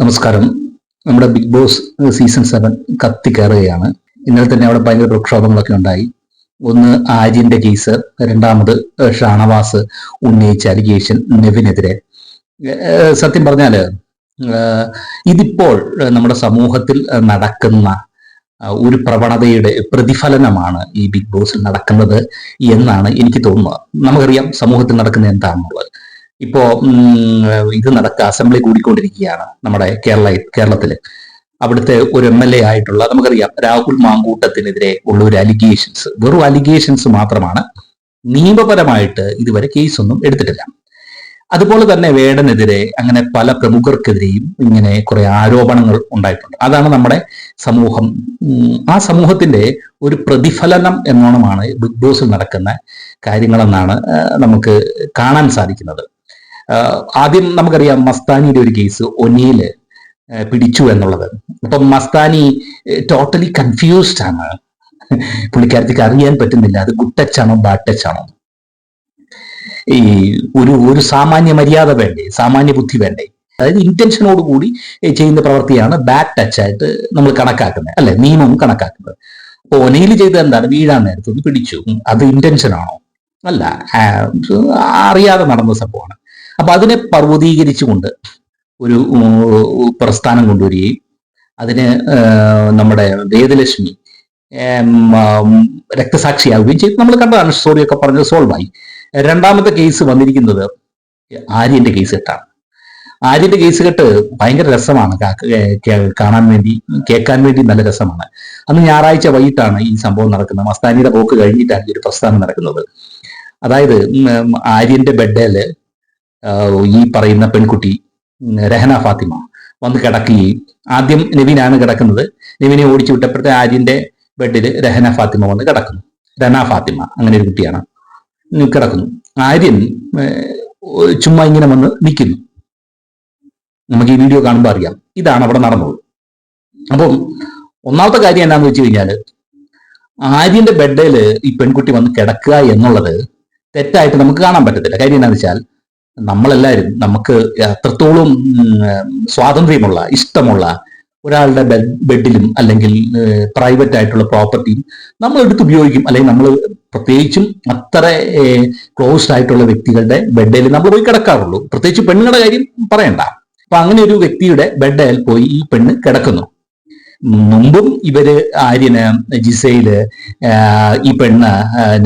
നമസ്കാരം. നമ്മുടെ Bigg Boss season seven കത്തിക്കയറുകയാണ് ഇന്നലെ തന്നെ അവിടെ ഭയങ്കര പ്രക്ഷോഭങ്ങളൊക്കെ ഉണ്ടായി. ഒന്ന് ആര്യന്റെ കേസ് രണ്ടാമത് ഷാനവാസ് ഉന്നയിച്ച അലിഗേഷൻ നെവിനെതിരെ. സത്യം പറഞ്ഞാൽ ഇതിപ്പോൾ നമ്മുടെ സമൂഹത്തിൽ നടക്കുന്ന ഒരു പ്രവണതയുടെ പ്രതിഫലനമാണ് ഈ ബിഗ് ബോസിൽ നടക്കുന്നത് എന്നാണ് എനിക്ക് തോന്നുന്നത്. നമുക്കറിയാം സമൂഹത്തിൽ നടക്കുന്ന എന്താണെന്നുള്ളത്. ഇപ്പോ ഇത് നടക്ക അസംബ്ലി കൂടിക്കൊണ്ടിരിക്കുകയാണ് നമ്മുടെ കേരള കേരളത്തിൽ. അവിടുത്തെ ഒരു എം എൽ എ ആയിട്ടുള്ള നമുക്കറിയാം രാഹുൽ മാങ്കൂട്ടത്തിനെതിരെ ഉള്ള ഒരു അലിഗേഷൻസ് വെറും അലിഗേഷൻസ് മാത്രമാണ്. നിയമപരമായിട്ട് ഇതുവരെ കേസൊന്നും എടുത്തിട്ടില്ല. അതുപോലെ തന്നെ വേടനെതിരെ അങ്ങനെ പല പ്രമുഖർക്കെതിരെയും ഇങ്ങനെ കുറെ ആരോപണങ്ങൾ ഉണ്ടായിട്ടുണ്ട്. അതാണ് നമ്മുടെ സമൂഹം ആ സമൂഹത്തിന്റെ ഒരു പ്രതിഫലനം എന്നോണമാണ് ബിഗ് ബോസിൽ നടക്കുന്ന കാര്യങ്ങളെന്നാണ് നമുക്ക് കാണാൻ സാധിക്കുന്നത്. ആദ്യം നമുക്കറിയാം മസ്താനിയുടെ ഒരു കേസ് ഒനിയിൽ പിടിച്ചു എന്നുള്ളത്. അപ്പം മസ്താനി ടോട്ടലി കൺഫ്യൂസ്ഡ് ആണ്. പുള്ളിക്കാരത്തിക്ക് അറിയാൻ പറ്റുന്നില്ല അത് ആണോ ബാഡ് ടച്ച് ഈ ഒരു ഒരു സാമാന്യ മര്യാദ വേണ്ടേ സാമാന്യ ബുദ്ധി വേണ്ടേ. അതായത് ഇന്റൻഷനോട് കൂടി ചെയ്യുന്ന പ്രവൃത്തിയാണ് ബാഡ് ടച്ച് ആയിട്ട് നമ്മൾ കണക്കാക്കുന്നത് അല്ലെ? നിയമം കണക്കാക്കുന്നത്. അപ്പൊ ഒനയിൽ ചെയ്തത് എന്താണ്? വീഴാൻ നേരത്ത് ഒന്ന് പിടിച്ചു. അത് ഇന്റൻഷൻ ആണോ? അല്ല അറിയാതെ നടന്ന സംഭവമാണ്. അപ്പൊ അതിനെ പർവതീകരിച്ചുകൊണ്ട് ഒരു പ്രസ്ഥാനം കൊണ്ടുവരികയും അതിന് നമ്മുടെ വേദലക്ഷ്മി രക്തസാക്ഷിയാവുകയും ചെയ്തു. നമ്മൾ കണ്ടതാണ് സ്റ്റോറിയൊക്കെ പറഞ്ഞത് സോൾവ് ആയി രണ്ടാമത്തെ കേസ് വന്നിരിക്കുന്നത് ആര്യന്റെ കേസ് കെട്ടാണ്. ആര്യന്റെ കേസ് കെട്ട് ഭയങ്കര രസമാണ്. കാണാൻ വേണ്ടി കേൾക്കാൻ വേണ്ടി നല്ല രസമാണ്. അന്ന് ഞായറാഴ്ച വൈകിട്ടാണ് ഈ സംഭവം നടക്കുന്നത്. മസ്താനിയുടെ പോക്ക് കഴിഞ്ഞിട്ടാണ് ഈ ഒരു പ്രസ്ഥാനം നടക്കുന്നത്. അതായത് ആര്യന്റെ ബെഡേൽ ഈ പറയുന്ന പെൺകുട്ടി രഹന ഫാത്തിമ വന്ന് കിടക്കുകയും ആദ്യം നിവിനാണ് കിടക്കുന്നത്. നിവിനെ ഓടിച്ചു വിട്ടപ്പോഴത്തെ ആര്യന്റെ ബെഡിൽ രഹന ഫാത്തിമ വന്ന് കിടക്കുന്നു. രന ഫാത്തിമ അങ്ങനെ ഒരു കുട്ടിയാണ് കിടക്കുന്നു. ആര്യൻ ചുമ്മാ ഇങ്ങനെ വന്ന് നിൽക്കുന്നു. നമുക്ക് ഈ വീഡിയോ കാണുമ്പോൾ അറിയാം ഇതാണ് അവിടെ നടന്നത്. അപ്പം ഒന്നാമത്തെ കാര്യം എന്താണെന്ന് വെച്ച് കഴിഞ്ഞാൽ ആര്യന്റെ ബെഡിൽ ഈ പെൺകുട്ടി വന്ന് കിടക്കുക എന്നുള്ളത് തെറ്റായിട്ട് നമുക്ക് കാണാൻ പറ്റത്തില്ല. കാര്യം എന്താണെന്ന് വെച്ചാൽ നമ്മളെല്ലാവരും നമുക്ക് അത്രത്തോളം സ്വാതന്ത്ര്യമുള്ള ഇഷ്ടമുള്ള ഒരാളുടെ ബെഡ് ബെഡിലും അല്ലെങ്കിൽ പ്രൈവറ്റ് ആയിട്ടുള്ള പ്രോപ്പർട്ടിയും നമ്മൾ എടുത്ത് ഉപയോഗിക്കും. അല്ലെങ്കിൽ നമ്മൾ പ്രത്യേകിച്ചും അത്ര ക്ലോസ്ഡ് ആയിട്ടുള്ള വ്യക്തികളുടെ ബെഡിൽ നമ്മൾ പോയി കിടക്കാറുള്ളൂ. പ്രത്യേകിച്ച് പെണ്ണുങ്ങളുടെ കാര്യം പറയണ്ട. അപ്പൊ അങ്ങനെ ഒരു വ്യക്തിയുടെ ബെഡിൽ പോയി ഈ പെണ്ണ് കിടക്കുന്നു. മുമ്പും ഇവർ ആര്യന് ജിസയിൽ ഈ പെണ്ണ്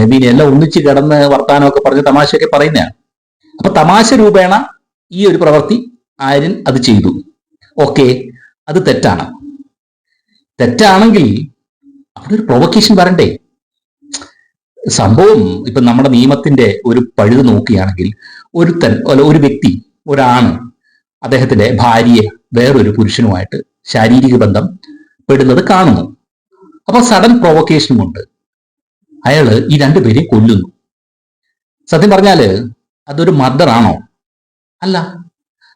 നബീനെ എല്ലാം ഒന്നിച്ച് കിടന്ന് വർത്താനമൊക്കെ പറഞ്ഞ് തമാശയൊക്കെ പറയുന്നതാണ്. അപ്പൊ തമാശ രൂപേണ ഈ ഒരു പ്രവൃത്തി ആര്യൻ അത് ചെയ്തു. ഓക്കെ അത് തെറ്റാണ്. തെറ്റാണെങ്കിൽ അവിടെ ഒരു പ്രൊവക്കേഷൻ വരണ്ടേ? സംഭവം ഇപ്പൊ നമ്മുടെ നിയമത്തിന്റെ ഒരു പഴുത് നോക്കുകയാണെങ്കിൽ ഒരുത്തൻ അല്ല ഒരു വ്യക്തി ഒരാണ് അദ്ദേഹത്തിന്റെ ഭാര്യയെ വേറൊരു പുരുഷനുമായിട്ട് ശാരീരിക ബന്ധം പെടുന്നത് കാണുന്നു. അപ്പൊ സഡൻ പ്രൊവക്കേഷൻ കൊണ്ട് അയാൾ ഈ രണ്ടുപേരെയും കൊല്ലുന്നു. സത്യം പറഞ്ഞാൽ അതൊരു മർഡർ ആണോ അല്ല.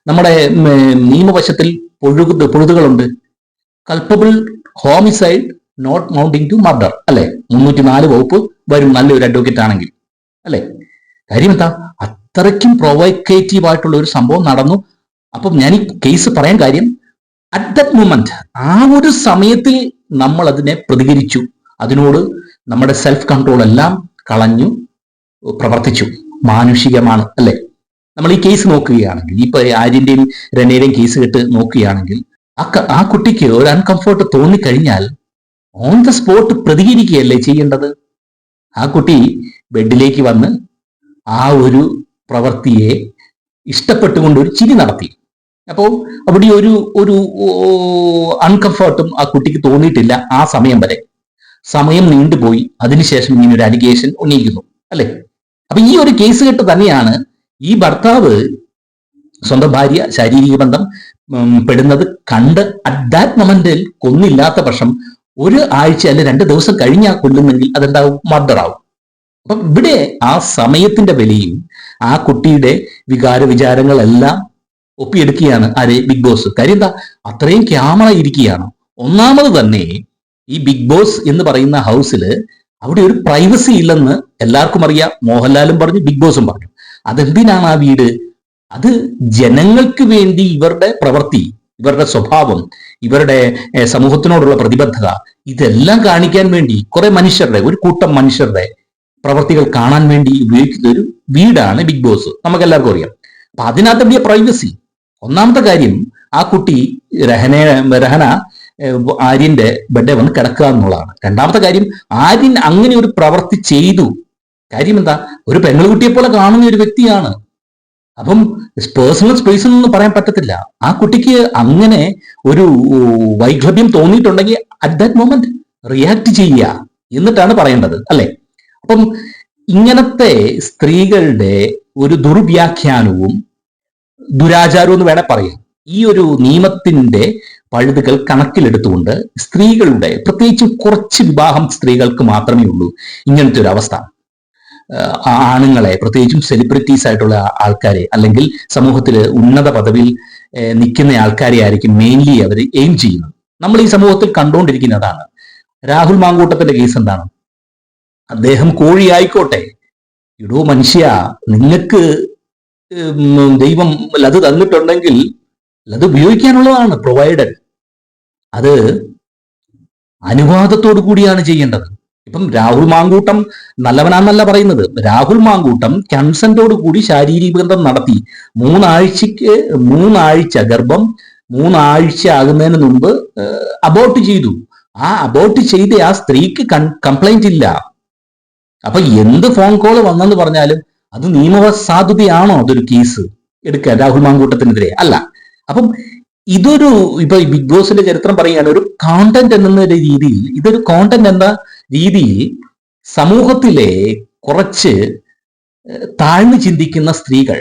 നമ്മുടെ നിയമവശത്തിൽ പൊഴുതു പൊഴുതുകളുണ്ട്. Culpable homicide not amounting to murder അല്ലെ? മുന്നൂറ്റി നാല് വകുപ്പ് വരും നല്ലൊരു അഡ്വക്കേറ്റ് ആണെങ്കിൽ. അല്ലെ? കാര്യം എന്താ? അത്രയ്ക്കും പ്രൊവൈക്കേറ്റീവ് ആയിട്ടുള്ള ഒരു സംഭവം നടന്നു. അപ്പം ഞാൻ ഈ കേസ് പറയാൻ കാര്യം അറ്റ് ദറ്റ് മൊമെന്റ് ആ ഒരു സമയത്തിൽ നമ്മൾ അതിനെ പ്രതികരിച്ചു. അതിനോട് നമ്മുടെ സെൽഫ് കൺട്രോൾ എല്ലാം കളഞ്ഞു പ്രവർത്തിച്ചു. മാനുഷികമാണ് അല്ലെ? നമ്മൾ ഈ കേസ് നോക്കുകയാണെങ്കിൽ ഇപ്പൊ ആര്യന്റെയും രനയുടെയും കേസ് കെട്ട് നോക്കുകയാണെങ്കിൽ ആ കുട്ടിക്ക് ഒരു അൺകംഫർട്ട് തോന്നിക്കഴിഞ്ഞാൽ ഓൺ ദ സ്പോട്ട് പ്രതികരിക്കുകയല്ലേ ചെയ്യേണ്ടത്? ആ കുട്ടി ബെഡിലേക്ക് വന്ന് ആ ഒരു പ്രവൃത്തിയെ ഇഷ്ടപ്പെട്ടുകൊണ്ട് ഒരു ചിരി നടത്തി. അപ്പോൾ അവിടെ ഒരു ഒരു അൺകംഫർട്ടും ആ കുട്ടിക്ക് തോന്നിയിട്ടില്ല ആ സമയം വരെ. സമയം നീണ്ടുപോയി. അതിനുശേഷം ഇങ്ങനെ ഒരു അലിഗേഷൻ ഉന്നയിക്കുന്നു അല്ലെ? അപ്പൊ ഈ ഒരു കേസ് കെട്ട് തന്നെയാണ് ഈ ഭർത്താവ് സ്വന്തം ഭാര്യ ശാരീരിക ബന്ധം പെടുന്നത് കണ്ട് അറ്റ് ദാറ്റ് മൊമെന്റിൽ കൊന്നില്ലാത്ത പക്ഷം ഒരു ആഴ്ച അല്ലെ രണ്ട് ദിവസം കഴിഞ്ഞാൽ കൊല്ലുന്നെങ്കിൽ അതെന്താവും? മർഡർ ആവും അപ്പൊ ഇവിടെ ആ സമയത്തിന്റെ വിലയും ആ കുട്ടിയുടെ വികാര വിചാരങ്ങളെല്ലാം ഒപ്പിയെടുക്കുകയാണ് ആരെ? Bigg Boss. കാര്യം എന്താ? അത്രയും ക്യാമറ ഇരിക്കുകയാണ്. ഒന്നാമത് തന്നെ ഈ ബിഗ് ബോസ് എന്ന് പറയുന്ന ഹൗസിൽ അവിടെ ഒരു പ്രൈവസി ഇല്ലെന്ന് എല്ലാവർക്കും അറിയാം. മോഹൻലാലും പറഞ്ഞു ബിഗ് ബോസും പറഞ്ഞു. അതെന്തിനാണ് ആ വീട്? അത് ജനങ്ങൾക്ക് വേണ്ടി ഇവരുടെ പ്രവൃത്തി ഇവരുടെ സ്വഭാവം ഇവരുടെ സമൂഹത്തിനോടുള്ള പ്രതിബദ്ധത ഇതെല്ലാം കാണിക്കാൻ വേണ്ടി കുറെ മനുഷ്യരുടെ ഒരു കൂട്ടം മനുഷ്യരുടെ പ്രവർത്തികൾ കാണാൻ വേണ്ടി ഉപയോഗിക്കുന്ന ഒരു വീടാണ് ബിഗ് ബോസ്. നമുക്ക് എല്ലാവർക്കും അറിയാം. അപ്പൊ അതിനകത്ത് വലിയ പ്രൈവസി ഒന്നാമത്തെ കാര്യം ആ കുട്ടി രഹന രഹന ആര്യന്റെ ബെഡെ വന്ന് കിടക്കുക എന്നുള്ളതാണ്. രണ്ടാമത്തെ കാര്യം ആര്യൻ അങ്ങനെ ഒരു പ്രവൃത്തി ചെയ്തു. കാര്യം എന്താ? ഒരു പെങ്ങളുകുട്ടിയെ പോലെ കാണുന്ന ഒരു വ്യക്തിയാണ്. അപ്പം പേഴ്സണൽ സ്പേസ് എന്നൊന്നും പറയാൻ പറ്റത്തില്ല. ആ കുട്ടിക്ക് അങ്ങനെ ഒരു വൈക്ലഭ്യം തോന്നിയിട്ടുണ്ടെങ്കിൽ അറ്റ് ദാറ്റ് മൊമെന്റ് റിയാക്ട് ചെയ്യുക എന്നിട്ടാണ് പറയേണ്ടത് അല്ലെ? അപ്പം ഇങ്ങനത്തെ സ്ത്രീകളുടെ ഒരു ദുർവ്യാഖ്യാനവും ദുരാചാരവും എന്ന് വേണേ പറയാം. ഈ ഒരു നിയമത്തിന്റെ പഴുതുകൾ കണക്കിലെടുത്തുകൊണ്ട് സ്ത്രീകളുടെ പ്രത്യേകിച്ച് കുറച്ച് വിവാഹം സ്ത്രീകൾക്ക് മാത്രമേ ഉള്ളൂ. ഇങ്ങനത്തെ ഒരു അവസ്ഥ. ആണുങ്ങളെ പ്രത്യേകിച്ചും സെലിബ്രിറ്റീസ് ആയിട്ടുള്ള ആൾക്കാരെ അല്ലെങ്കിൽ സമൂഹത്തിൽ ഉന്നത പദവിയിൽ നിൽക്കുന്ന ആൾക്കാരെ ആയിരിക്കും മെയിൻലി അവർ എയിം ചെയ്യുന്നത്. നമ്മൾ ഈ സമൂഹത്തിൽ കണ്ടുകൊണ്ടിരിക്കുന്നതാണ്. രാഹുൽ മാങ്കൂട്ടത്തിന്റെ കേസ് എന്താണ്? അദ്ദേഹം കോഴി ആയിക്കോട്ടെ. ഇടോ മനുഷ്യ നിങ്ങൾക്ക് ദൈവം അത് തന്നിട്ടുണ്ടെങ്കിൽ ലത് ഉപയോഗിക്കാനുള്ളതാണ് പ്രൊവൈഡഡ് അത് അനുവാദത്തോടു കൂടിയാണ് ചെയ്യേണ്ടത്. ഇപ്പം രാഹുൽ മാങ്കൂട്ടം നല്ലവനാന്നല്ല പറയുന്നത്. രാഹുൽ മാങ്കൂട്ടം കൺസെന്റോട് കൂടി ശാരീരിക ബന്ധം നടത്തി. മൂന്നാഴ്ചക്ക് മൂന്നാഴ്ച ഗർഭം മൂന്നാഴ്ച ആകുന്നതിന് മുമ്പ് അബോർട്ട് ചെയ്തു. ആ അബോർട്ട് ചെയ്ത ആ സ്ത്രീക്ക് കംപ്ലൈന്റ് ഇല്ല. അപ്പൊ എന്ത് ഫോൺ കോൾ വന്നെന്ന് പറഞ്ഞാലും അത് നിയമസാധുതയാണോ അതൊരു കേസ് എടുക്കുക രാഹുൽ മാങ്കൂട്ടത്തിനെതിരെ? അല്ല. അപ്പം ഇതൊരു ഇപ്പൊ ബിഗ് ബോസിന്റെ ചരിത്രം പറയുകയാണ് ഒരു കോണ്ടന്റ് എന്ന രീതിയിൽ ഇതൊരു കോണ്ടന്റ് എന്ന രീതിയിൽ സമൂഹത്തിലെ കുറച്ച് താഴ്ന്നു ചിന്തിക്കുന്ന സ്ത്രീകൾ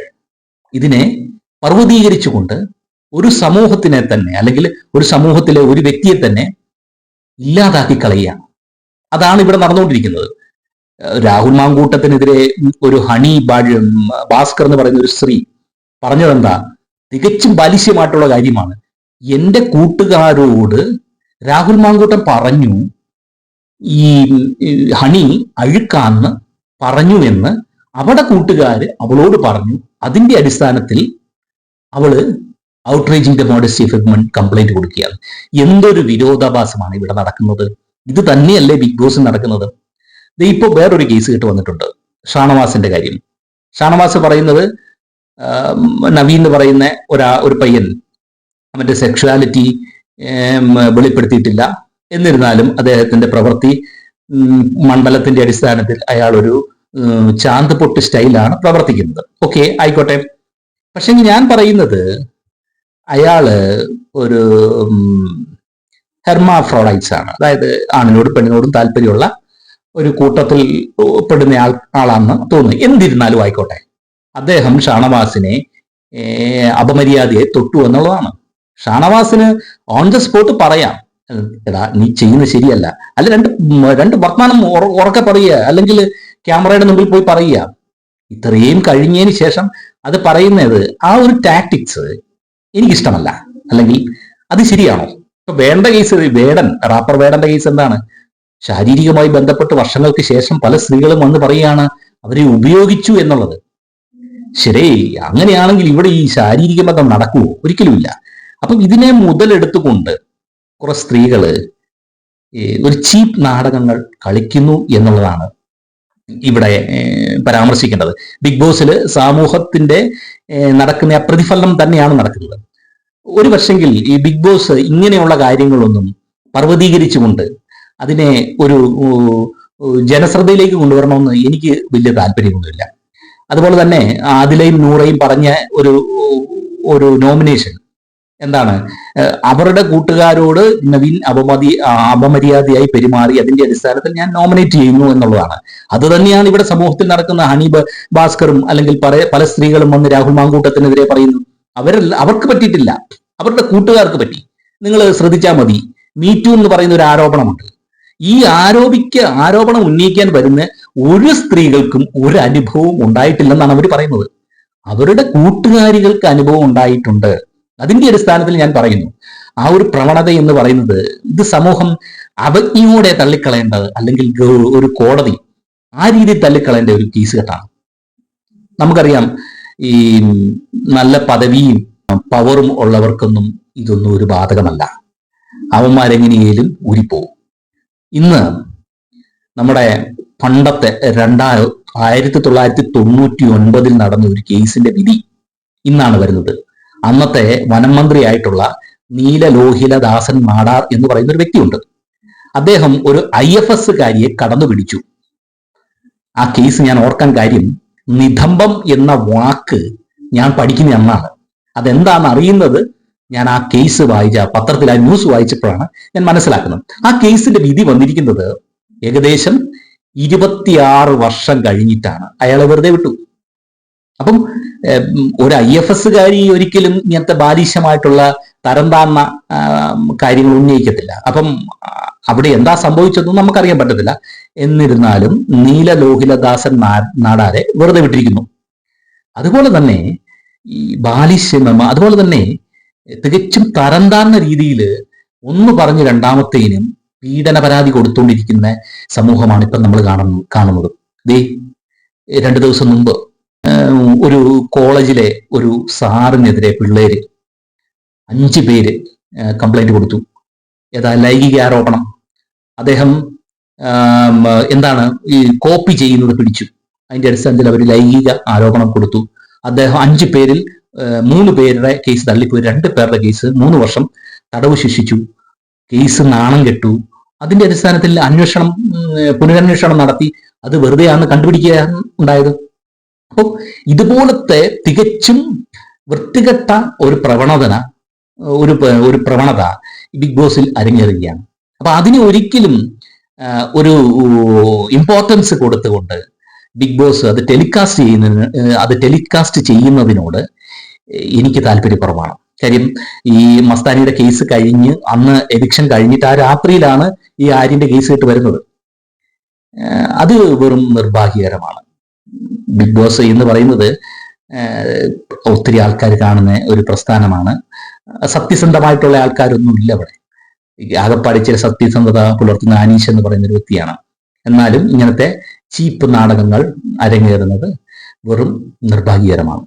ഇതിനെ പർവതീകരിച്ചുകൊണ്ട് ഒരു സമൂഹത്തിനെ തന്നെ അല്ലെങ്കിൽ ഒരു സമൂഹത്തിലെ ഒരു വ്യക്തിയെ തന്നെ ഇല്ലാതാക്കി കളയുകയാണ്. അതാണ് ഇവിടെ നടന്നുകൊണ്ടിരിക്കുന്നത്. രാഹുൽ മാങ്കൂട്ടത്തിനെതിരെ ഒരു ഹണി ഭാസ്കർ എന്ന് പറയുന്ന ഒരു സ്ത്രീ പറഞ്ഞതെന്താ? തികച്ചും ബാലിശ്യമായിട്ടുള്ള കാര്യമാണ്. എന്റെ കൂട്ടുകാരോട് രാഹുൽ മാങ്കൂട്ടം പറഞ്ഞു ഈ ഹണി അഴുക്കാന്ന് പറഞ്ഞു എന്ന് അവിടെ കൂട്ടുകാര് അവളോട് പറഞ്ഞു. അതിന്റെ അടിസ്ഥാനത്തിൽ അവൾ ഔട്ട്റീച്ചിങ് മോഡസ്റ്റി ഫിഗ്മെന്റ് കംപ്ലൈന്റ് കൊടുക്കുകയാണ്. എന്തൊരു വിരോധാഭാസമാണ് ഇവിടെ നടക്കുന്നത്. ഇത് തന്നെയല്ലേ ബിഗ് ബോസ് നടക്കുന്നത്. ഇത് ഇപ്പൊ വേറൊരു കേസ് കേട്ട് വന്നിട്ടുണ്ട്. ഷാണവാസിന്റെ കാര്യം. ഷാണവാസ് പറയുന്നത് നവീൻ എന്ന് പറയുന്ന ഒരാ ഒരു പയ്യൻ അവന്റെ സെക്ഷുവാലിറ്റി വെളിപ്പെടുത്തിയിട്ടില്ല. എന്നിരുന്നാലും അദ്ദേഹത്തിന്റെ പ്രവൃത്തി മണ്ഡലത്തിന്റെ അടിസ്ഥാനത്തിൽ അയാൾ ഒരു ചാന്ത് പൊട്ട് സ്റ്റൈലാണ് പ്രവർത്തിക്കുന്നത്. ഓക്കെ ആയിക്കോട്ടെ. പക്ഷെ ഞാൻ പറയുന്നത് അയാൾ ഒരു ഹെർമാഫ്രോഡൈറ്റ്സ് ആണ്. അതായത് ആണിനോടും പെണ്ണിനോടും താല്പര്യമുള്ള ഒരു കൂട്ടത്തിൽ പെടുന്ന ആൾ ആളാണെന്ന് തോന്നുന്നു. എന്തിരുന്നാലും ആയിക്കോട്ടെ. അദ്ദേഹം ഷാണവാസിനെ അപമര്യാദയെ തൊട്ടു എന്നുള്ളതാണ്. ഷാണവാസിന് ഓൺ ദ സ്പോട്ട് പറയാം. എടാ നീ ചെയ്യുന്നത് ശരിയല്ല. അല്ല രണ്ട് രണ്ട് വർത്തമാനം ഉറ- ഉറക്കെ പറയുക. അല്ലെങ്കിൽ ക്യാമറയുടെ മുമ്പിൽ പോയി പറയുക. ഇത്രയും കഴിഞ്ഞതിന് ശേഷം അത് പറയുന്നത് ആ ഒരു ടാക്ടിക്സ് എനിക്കിഷ്ടമല്ല. അല്ലെങ്കിൽ അത് ശരിയാണോ? ഇപ്പൊ വേണ്ട കേസ് വേടൻ റാപ്പർ വേടന്റെ കേസ് എന്താണ്? ശാരീരികമായി ബന്ധപ്പെട്ട് വർഷങ്ങൾക്ക് ശേഷം പല സ്ത്രീകളും വന്ന് പറയുകയാണ് അവരെ ഉപയോഗിച്ചു എന്നുള്ളത്. ശരി അങ്ങനെയാണെങ്കിൽ ഇവിടെ ഈ ശാരീരിക ബന്ധം നടക്കുമോ ഒരിക്കലുമില്ല. അപ്പം ഇതിനെ മുതലെടുത്തുകൊണ്ട് കുറെ സ്ത്രീകൾ ഒരു ചീപ്പ് നാടകങ്ങൾ കളിക്കുന്നു എന്നുള്ളതാണ് ഇവിടെ പരാമർശിക്കേണ്ടത്. ബിഗ് ബോസിൽ സമൂഹത്തിന്റെ നടക്കുന്ന പ്രതിഫലനം തന്നെയാണ് നടക്കുന്നത്. ഒരു പക്ഷെങ്കിൽ ഈ ബിഗ് ബോസ് ഇങ്ങനെയുള്ള കാര്യങ്ങളൊന്നും പർവതീകരിച്ചുകൊണ്ട് അതിനെ ഒരു ജനശ്രദ്ധയിലേക്ക് കൊണ്ടുവരണമെന്ന് എനിക്ക് വലിയ താല്പര്യമൊന്നുമില്ല. അതുപോലെ തന്നെ ആദിലയും നൂറയും പറഞ്ഞ ഒരു ഒരു നോമിനേഷൻ എന്താണ്? അവരുടെ കൂട്ടുകാരോട് നവീൻ അപമതി അപമര്യാദയായി പെരുമാറി അതിന്റെ അടിസ്ഥാനത്തിൽ ഞാൻ നോമിനേറ്റ് ചെയ്യുന്നു എന്നുള്ളതാണ്. അത് തന്നെയാണ് ഇവിടെ സമൂഹത്തിൽ നടക്കുന്ന ഹണീബ് ഭാസ്കറും അല്ലെങ്കിൽ പല സ്ത്രീകളും വന്ന് രാഹുൽ മാങ്കൂട്ടത്തിനെതിരെ പറയുന്നു. അവരല്ല അവർക്ക് പറ്റിയിട്ടില്ല. അവരുടെ കൂട്ടുകാർക്ക് പറ്റി. നിങ്ങൾ ശ്രദ്ധിച്ചാൽ മതി. മീറ്റു എന്ന് പറയുന്ന ഒരു ആരോപണമുണ്ട്. ഈ ആരോപിക്ക ആരോപണം ഉന്നയിക്കാൻ വരുന്ന ഒരു സ്ത്രീകൾക്കും ഒരു അനുഭവവും ഉണ്ടായിട്ടില്ലെന്നാണ് അവർ പറയുന്നത്. അവരുടെ കൂട്ടുകാരികൾക്ക് അനുഭവം ഉണ്ടായിട്ടുണ്ട്. അതിന്റെ അടിസ്ഥാനത്തിൽ ഞാൻ പറയുന്നു. ആ ഒരു പ്രവണത എന്ന് പറയുന്നത് ഇത് സമൂഹം അവജ്ഞയോടെ തള്ളിക്കളയേണ്ടത് അല്ലെങ്കിൽ ഒരു കോടതി ആ രീതിയിൽ തള്ളിക്കളയേണ്ട ഒരു കേസ് കെട്ടാണ് നമുക്കറിയാം ഈ നല്ല പദവിയും പവറും ഉള്ളവർക്കൊന്നും ഇതൊന്നും ഒരു ബാധകമല്ല. അവന്മാരെങ്ങനെയും ഊരിപ്പോവും. ഇന്ന് നമ്മുടെ പണ്ടത്തെ രണ്ടാ ആയിരത്തി തൊള്ളായിരത്തി തൊണ്ണൂറ്റി ഒൻപതിൽ നടന്ന ഒരു കേസിന്റെ വിധി ഇന്നാണ് വരുന്നത്. അന്നത്തെ വനം മന്ത്രിയായിട്ടുള്ള നീലലോഹിലദാസൻ മാടാർ എന്ന് പറയുന്ന ഒരു വ്യക്തിയുണ്ട്. അദ്ദേഹം ഒരു ഐ എഫ് എസ് കാരിയെ കടന്നു പിടിച്ചു ആ കേസ് ഞാൻ ഓർക്കാൻ കാര്യം നിധംബം എന്ന വാക്ക് ഞാൻ പഠിക്കുന്ന അന്നാണ്. അതെന്താണെന്ന് അറിയുന്നത്? ഞാൻ ആ കേസ് വായിച്ച പത്രത്തിൽ ആ ന്യൂസ് വായിച്ചപ്പോഴാണ് ഞാൻ മനസ്സിലാക്കുന്നത്. ആ കേസിന്റെ വിധി വന്നിരിക്കുന്നത് ഏകദേശം ഇരുപത്തിയാറ് വർഷം കഴിഞ്ഞിട്ടാണ്. അയാളെ വെറുതെ വിട്ടു. അപ്പം ഒരു ഐ എഫ് എസ്സുകാരി ഒരിക്കലും ഇങ്ങനത്തെ ബാലിശമായിട്ടുള്ള തരം താന്ന കാര്യങ്ങൾ ഉന്നയിക്കത്തില്ല. അപ്പം അവിടെ എന്താ സംഭവിച്ചതെന്ന് നമുക്കറിയാൻ പറ്റത്തില്ല. എന്നിരുന്നാലും നീല ലോഹിലദാസൻ നാടാരെ വെറുതെ വിട്ടിരിക്കുന്നു. അതുപോലെ തന്നെ ഈ ബാലിശ്യമ അതുപോലെ തന്നെ തികച്ചും തരം താന്ന രീതിയിൽ ഒന്ന് പറഞ്ഞ് രണ്ടാമത്തേനും പീഡന പരാതി കൊടുത്തുകൊണ്ടിരിക്കുന്ന സമൂഹമാണ് ഇപ്പം നമ്മൾ കാണുന്ന കാണുന്നത്. ദേ രണ്ടു ദിവസം മുമ്പ് ഒരു കോളേജിലെ ഒരു സാറിനെതിരെ പിള്ളേര് അഞ്ച് പേര് കംപ്ലൈന്റ് കൊടുത്തു. ഏതാ ലൈംഗിക ആരോപണം. അദ്ദേഹം എന്താണ് ഈ കോപ്പി ചെയ്യുന്നത് പിടിച്ചു. അതിന്റെ അടിസ്ഥാനത്തിൽ അവർ ലൈംഗിക ആരോപണം കൊടുത്തു. അദ്ദേഹം അഞ്ച് പേരിൽ മൂന്ന് പേരുടെ കേസ് തള്ളിപ്പോയി. രണ്ട് പേരുടെ കേസ് മൂന്ന് വർഷം തടവ് ശിക്ഷിച്ചു. കേസ് നാണം കെട്ടു. അതിന്റെ അടിസ്ഥാനത്തിൽ അന്വേഷണം പുനരന്വേഷണം നടത്തി അത് വെറുതെയാണ് കണ്ടുപിടിക്കുക ഉണ്ടായത് അപ്പോൾ ഇതുപോലത്തെ തികച്ചും വൃത്തികെട്ട ഒരു പ്രവണതന ഒരു ഒരു പ്രവണത ബിഗ് ബോസിൽ അരങ്ങേറുകയാണ്. അപ്പൊ അതിന് ഒരിക്കലും ഒരു ഇമ്പോർട്ടൻസ് കൊടുത്തുകൊണ്ട് ബിഗ് ബോസ് അത് ടെലികാസ്റ്റ് ചെയ്യുന്നതിന് അത് ടെലികാസ്റ്റ് ചെയ്യുന്നതിനോട് എനിക്ക് താല്പര്യക്കുറവാണ്. കാര്യം ഈ മസ്താനിയുടെ കേസ് കഴിഞ്ഞ് അന്ന് എവിക്ഷൻ കഴിഞ്ഞിട്ട് ആ രാത്രിയിലാണ് ഈ ആര്യന്റെ കേസ് കേട്ട് വരുന്നത്. അത് വെറും നിർഭാഗ്യകരമാണ്. ബിഗ് ബോസ് എന്ന് പറയുന്നത് ഒത്തിരി ആൾക്കാർ കാണുന്ന ഒരു പ്രസ്ഥാനമാണ്. സത്യസന്ധമായിട്ടുള്ള ആൾക്കാരൊന്നും ഇല്ല അവിടെ. ആകപ്പാടി ചില സത്യസന്ധത പുലർത്തുന്ന അനീഷ് എന്ന് പറയുന്ന ഒരു വ്യക്തിയാണ്. എന്നാലും ഇങ്ങനത്തെ ചീപ്പ് നാടകങ്ങൾ അരങ്ങേറുന്നത് വെറും നിർഭാഗ്യകരമാണ്.